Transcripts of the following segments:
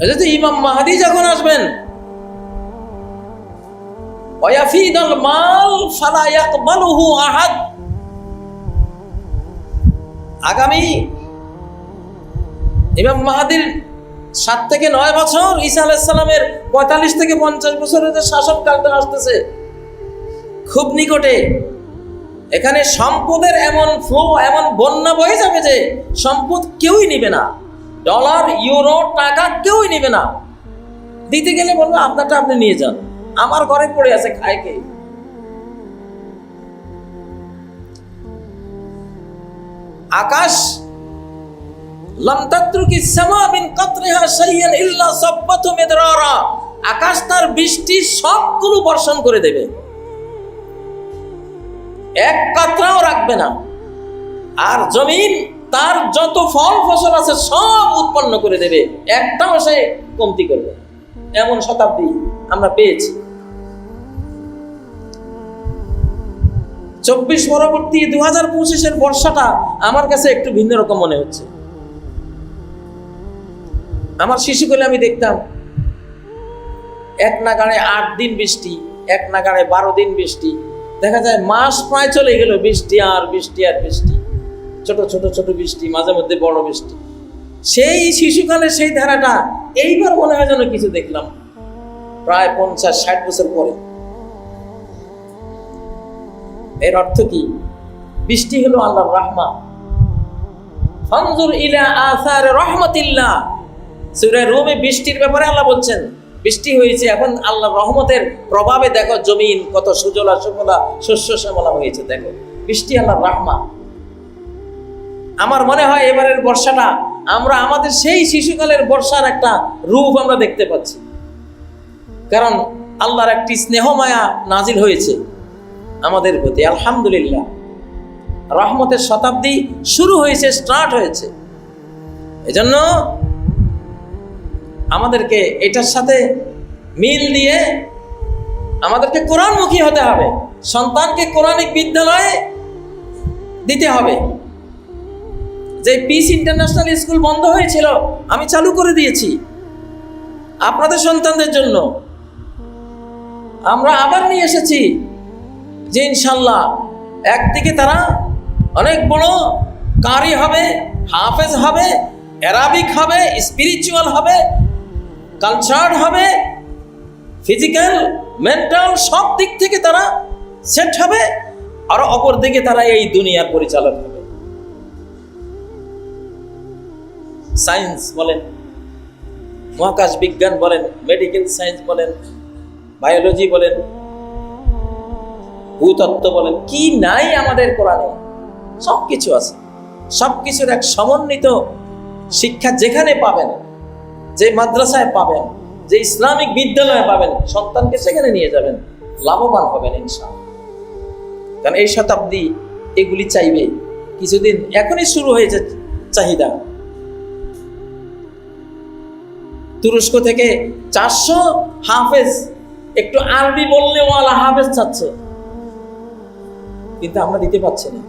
হযরত ইমাম মাহাদি যখন আসবেন, ওয়াফিদাল মাল ফালা ইয়াকবালুহু আহাদ। আগামী ইমাম মাহাদির সাত থেকে নয় বছর ঈসা আলাইসাল্লামের পঁয়তাল্লিশ থেকে পঞ্চাশ বছরের যে শাসনকালটা আসতেছে, খুব নিকটে এখানে সম্পদের এমন ফ্লো এমন বন্যা বয়ে যাবে যে সম্পদ কেউই নিবে না। ডলার, ইউরো, টাকা কেউই নিবে না। দিতে গেলে বলব, আপনারটা আপনি নিয়ে যান। আমার ঘরে পড়ে আছে, খায় কে? আকাশ, লাম তাত্রুকি সামা মিন কাতরিহা শাইয়ান ইল্লা সাব্বাতু মিদরারা। আকাশ তার বৃষ্টি সবগুলো বর্ষণ করে দেবে। এক কাতরাও রাখবে না। আর জমিন তার যত ফল ফসল আছে সব উৎপন্ন করে দেবে, একটাও সে কমতি করবে এমন শতাব্দী আমরা পেয়েছি। চব্বিশ পরবর্তী দু হাজার পঁচিশের বর্ষাটা আমার কাছে একটু ভিন্ন রকম মনে হচ্ছে। আমার শিশুকালে আমি দেখতাম, এক নাগাড়ে আট দিন বৃষ্টি, এক নাগাড়ে বারো দিন বৃষ্টি। দেখা যায় মাস প্রায় চলে গেল, বৃষ্টি আর বৃষ্টি আর বৃষ্টি। ছোট ছোট ছোট বৃষ্টি, মাঝে মধ্যে বড় বৃষ্টি। সেই শিশুকালে সেই ধারাটা এইবার মনে হয় যেন কিছু দেখলাম। প্রায় পঞ্চাশ, ষাট বছর পরে। এর অর্থ কি? বৃষ্টি হলো আল্লাহর ফানজুর ইলা আসার রহমতিল্লাহ। বৃষ্টির ব্যাপারে আল্লাহ বলছেন, বৃষ্টি হয়েছে এখন আল্লাহ রহমতের প্রভাবে দেখো জমিন কত সুজলা, সুফলা, শস্য শ্যামলা হয়েছে, দেখো। বৃষ্টি আল্লাহ রাহমা। আমার মনে হয় এবারের বর্ষাটা, আমরা আমাদের সেই শিশুকালের বর্ষার একটা রূপ আমরা দেখতে পাচ্ছি। কারণ আল্লাহর একটি স্নেহ মায়া নাজিল হয়েছে আমাদের প্রতি, আলহামদুলিল্লাহ। রহমতের শতাব্দী শুরু হয়েছে স্টার্ট হয়েছে। এজন্য আমাদেরকে এটার সাথে মিল দিয়ে আমাদেরকে কোরআনমুখী হতে হবে, সন্তানকে কোরআনিক বিদ্যালয়ে দিতে হবে। যে পিস ইন্টারন্যাশনাল স্কুল বন্ধ হয়েছিল, আমি চালু করে দিয়েছি। আপনাদের সন্তানদের জন্য। আমরা আবার নিয়ে এসেছি যে ইনশাল্লাহ একদিকে তারা অনেক বড় কারি হবে, হাফেজ হবে, অ্যারাবিক হবে স্পিরিচুয়াল হবে কালচার হবে ফিজিক্যাল মেন্টাল সব দিক থেকে তারা সেট হবে, আর অপর দিকে তারা এই দুনিয়ার পরিচালক হবে। সায়েন্স বলেন, মহাকাশ বিজ্ঞান বলেন, মেডিকেল সায়েন্স বলেন, বায়োলজি বলেন, ভূতত্ত্ব বলেন, কি নাই আমাদের কোরআনে? সব কিছু আছে। সব কিছুর এক সমন্বিত শিক্ষা যেখানে পাবেন, যে মাদ্রাসায় পাবেন, যে ইসলামিক বিদ্যালয়ে পাবেন, সন্তানকে সেখানে নিয়ে যাবেন, লাভবান হবেন ইনশাআল্লাহ। কারণ এই শতাব্দী এগুলি চাইবে। কিছুদিন এখনই শুরু হয়েছে চাহিদা। তুরস্ক থেকে চারশো হাফেজ, একটু আরবি বললে ওয়ালা হাফেজ চাচ্ছে। কিন্তু আমরা দিতে পারছি না।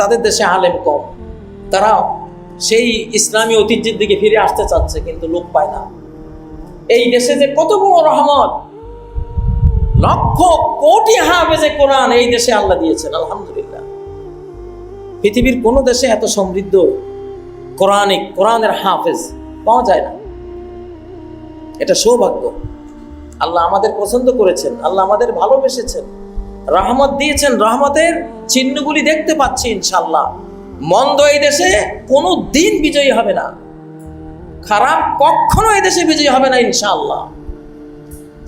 তাদের দেশে আলেম কম। তারা সেই ইসলামী ঐতিহ্যের দিকে ফিরে আসতে চাচ্ছে, কিন্তু লোক পায় না। এই দেশে যে কত বড় রহমত! লক্ষ কোটি হাফেজে কোরআন এই দেশে আল্লাহ দিয়েছেন, আলহামদুলিল্লাহ। পৃথিবীর কোনো দেশে এত সমৃদ্ধ কোরআনিক কোরআনের হাফেজ পাওয়া যায় না। এটা সৌভাগ্য। আল্লাহ আমাদের পছন্দ করেছেন, আল্লাহ আমাদের ভালোবেসেছেন। রহমত দিয়েছেন, রহমতের চিহ্নগুলি দেখতে পাচ্ছি ইনশাল্লাহ মন্দ এই দেশে কোনো দিন বিজয়ী হবে না। খারাপ কখনো এই দেশে বিজয়ী হবে না ইনশাল্লাহ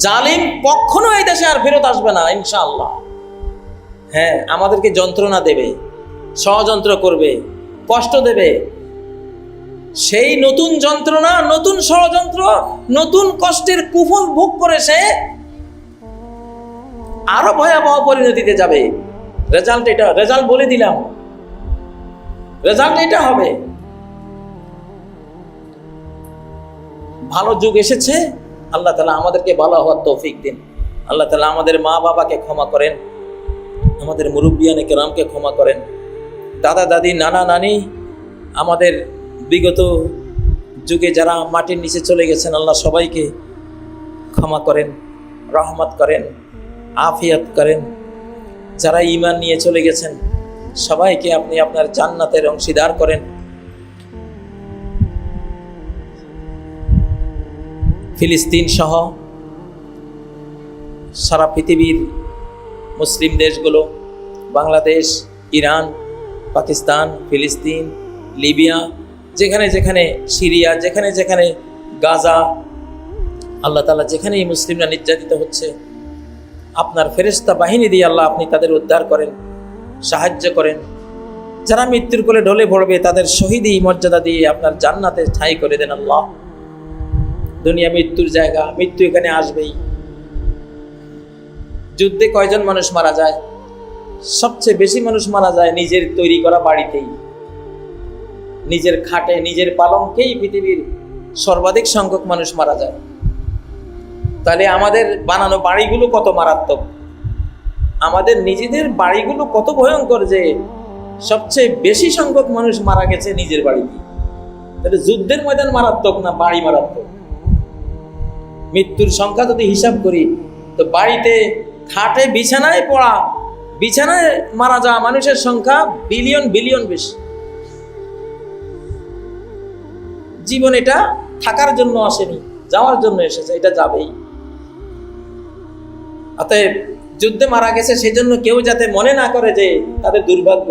জালিম কখনো এই দেশে আর ফেরত আসবে না ইনশাল্লাহ হ্যাঁ আমাদেরকে যন্ত্রণা দেবে, ষড়যন্ত্র করবে, কষ্ট দেবে সেই নতুন যন্ত্রণা, নতুন ষড়যন্ত্র, নতুন কষ্টের কুফল ভোগ করে সে আরও ভয়াবহ পরিণতিতে যাবে। রেজাল্ট এটা, রেজাল্ট বলে দিলাম। রেজাল্ট এটা হবে। ভালো যুগ এসেছে। আল্লাহ তালা আমাদেরকে ভালো হওয়ার তৌফিক দিন। আল্লাহ তালা আমাদের মা বাবাকে ক্ষমা করেন। আমাদের মুরব্বিয়ানে কেরামকে ক্ষমা করেন। দাদা দাদি নানা নানি আমাদের বিগত যুগে যারা মাটির নিচে চলে গেছেন, আল্লাহ সবাইকে ক্ষমা করেন, রহমত করেন, আফিয়াত করেন। যারা ইমান নিয়ে চলে গেছেন, সবাইকে আপনি আপনার জান্নাতের অংশীদার করেন। ফিলিস্তিন সহ সারা পৃথিবীর মুসলিম দেশগুলো, বাংলাদেশ, ইরান, পাকিস্তান, ফিলিস্তিন, লিবিয়া যেখানে যেখানে সিরিয়া, যেখানে যেখানে গাজা, আল্লাহ তালা যেখানেই মুসলিমরা নির্যাতিত হচ্ছে, আপনার ফেরেস্তা বাহিনী দিয়ে আল্লাহ আপনি তাদের উদ্ধার করেন, সাহায্য করেন। যারা মৃত্যুর কোলে ঢলে পড়বে, তাদের শহীদই মর্যাদা দিয়ে আপনার জান্নাতে ঠাঁই করে দেন আল্লাহ। দুনিয়া মৃত্যুর জায়গা, মৃত্যু এখানে আসবেই। যুদ্ধে কয়জন মানুষ মারা যায়? সবচেয়ে বেশি মানুষ মারা যায় নিজের তৈরি করা বাড়িতেই। নিজের খাটে, নিজের পালঙ্কেই পৃথিবীর সর্বাধিক সংখ্যক মানুষ মারা যায়। তাহলে আমাদের বানানো বাড়িগুলো কত মারাত্মক? আমাদের নিজেদের বাড়িগুলো কত ভয়ঙ্কর যে সবচেয়ে বেশি সংখ্যক মানুষ মারা গেছে নিজের বাড়িতে। তাহলে যুদ্ধের ময়দান মারাত্মক না বাড়ি মারাত্মক? মৃত্যুর সংখ্যা যদি হিসাব করি, তো বাড়িতে খাটে, বিছানায় পড়া, বিছানায় মারা যাওয়া মানুষের সংখ্যা বিলিয়ন বিলিয়ন বেশি। জীবন এটা থাকার জন্য আসেনি, যাওয়ার জন্য এসেছে, এটা যাবেই। অতএব যুদ্ধে মারা গেছে সেই জন্য কেউ যাতে মনে না করে যে তাদের দুর্ভাগ্য।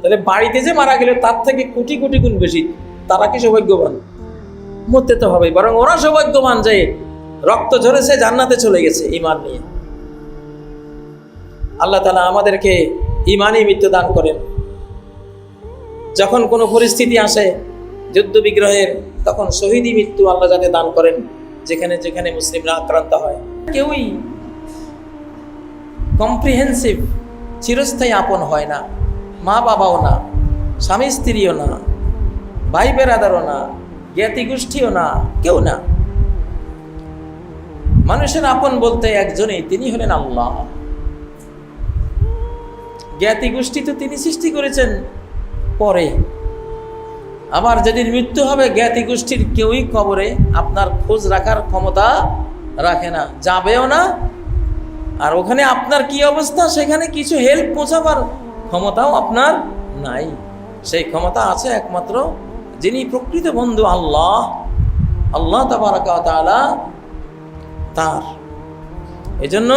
তাহলে বাড়িতে যে মারা গেল, তার থেকে কোটি কোটি গুণ বেশি, তারা কি সৌভাগ্যবান? মরতে তো হবে বরং ওরা সৌভাগ্যবান যে রক্ত ঝরেছে, জান্নাতে চলে গেছে ইমান নিয়ে। আল্লাহ তালা আমাদেরকে ইমানই মৃত্যু দান করেন। যখন কোনো পরিস্থিতি আসে যুদ্ধ বিগ্রহের তখন শহীদই মৃত্যু আল্লাহ যাতে দান করেন, যেখানে যেখানে মুসলিমরা আক্রান্ত হয়। কেউই কম্প্রিহেন্সিভ চিরস্থায়ী আপন হয় না। মা বাবাও না, স্বামী স্ত্রীও না, ভাই বেরাদারও না, জ্ঞাতি গোষ্ঠীও না, কেউ না। মানুষের আপন বলতে একজনই, তিনি হলেন আল্লাহ। জ্ঞাতি গোষ্ঠী তো তিনি সৃষ্টি করেছেন পরে। আবার যেদিন মৃত্যু হবে জ্ঞাতি গোষ্ঠীর কেউই কবরে আপনার খোঁজ রাখার ক্ষমতা রাখে না, যাবেও না। আর ওখানে আপনার কি অবস্থা? সেখানে কিছু হেল্প পৌঁছাবার ক্ষমতাও আপনার নাই। সেই ক্ষমতা আছে একমাত্র যিনি প্রকৃত বন্ধু আল্লাহ। আল্লাহ তাবারাকালা তার। এজন্য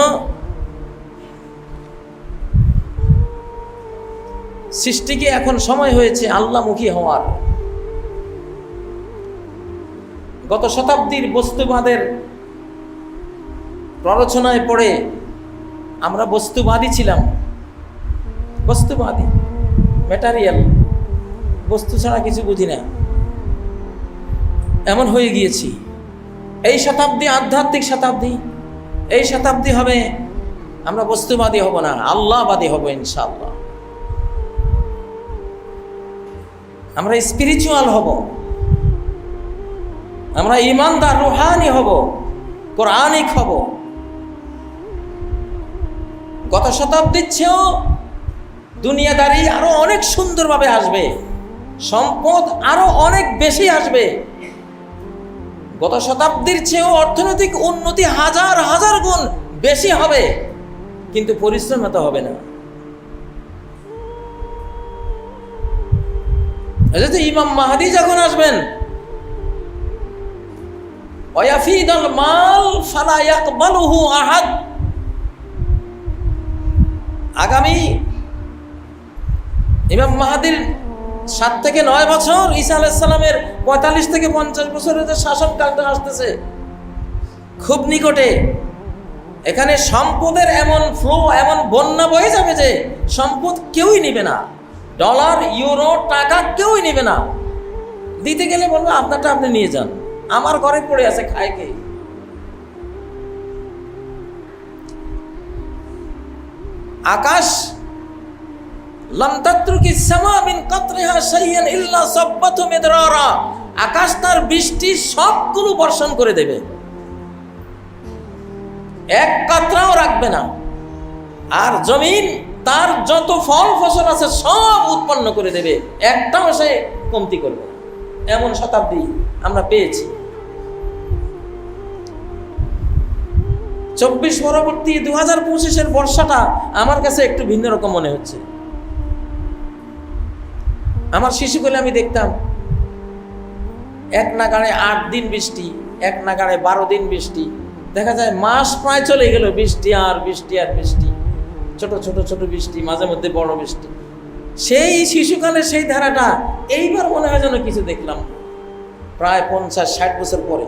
সৃষ্টিকে এখন সময় হয়েছে আল্লাহমুখী হওয়ার। গত শতাব্দীর বস্তুবাদের প্ররোচনায় পড়ে আমরা বস্তুবাদী ছিলাম। বস্তুবাদী ম্যাটারিয়াল বস্তু ছাড়া কিছু বুঝি না। এমন হয়ে গিয়েছি। এই শতাব্দী আধ্যাত্মিক শতাব্দী, এই শতাব্দী হবে আমরা বস্তুবাদী হব না আল্লাহবাদী হব ইনশাআল্লাহ। আমরা স্পিরিচুয়াল হব। আমরা ইমানদার, রুহানি হব, কোরআনিক হব। গত শতাব্দীর চেয়েও দুনিয়াদারি আরও অনেক সুন্দরভাবে আসবে, সম্পদ আরও অনেক বেশি আসবে। গত শতাব্দীর চেয়েও অর্থনৈতিক উন্নতি হাজার হাজার গুণ বেশি হবে, কিন্তু পরিশ্রম এত হবে না। ইমাম মাহাদি যখন আসবেন ওয়াফিদাল মাল ফালা ইয়াকবালুহু আহাদ। আগামী ইমাম মাহাদির সাত থেকে নয় বছর ঈসা আলাইসাল্লামের পঁয়তাল্লিশ থেকে পঞ্চাশ বছরের যে শাসনকালটা আসতেছে, খুব নিকটে, এখানে সম্পদের এমন ফ্লো এমন বন্যা বয়ে যাবে যে সম্পদ কেউই নেবে না। ডলার ইউরো টাকা কেউই নেবে না। দিতে গেলে বলব, আপনারটা আপনি নিয়ে যান। আমার ঘরে পড়ে আছে, খায় কে? আকাশ আকাশ তার বৃষ্টি সবগুলো বর্ষণ করে দেবে। এক কাতরাও রাখবে না। আর জমিন তার যত ফল ফসল আছে সব উৎপন্ন করে দেবে। একটাও সে কমতি করবে এমন শতাব্দী আমরা পেয়েছি। চব্বিশ পরবর্তী দু হাজার পঁচিশের বর্ষাটা আমার কাছে একটু ভিন্ন রকম মনে হচ্ছে। আমার শিশুগুলো আমি দেখতাম, এক নাগাড়ে আট দিন বৃষ্টি, এক নাগাড়ে বারো দিন বৃষ্টি। দেখা যায় মাস প্রায় চলে গেল, বৃষ্টি আর বৃষ্টি আর বৃষ্টি। ছোট ছোট ছোট বৃষ্টি, মাঝে মধ্যে বড় বৃষ্টি। সেই শিশুকালের সেই ধারাটা এইবার মনে হয় যেন কিছু দেখলাম। প্রায় পঞ্চাশ, ষাট বছর পরে।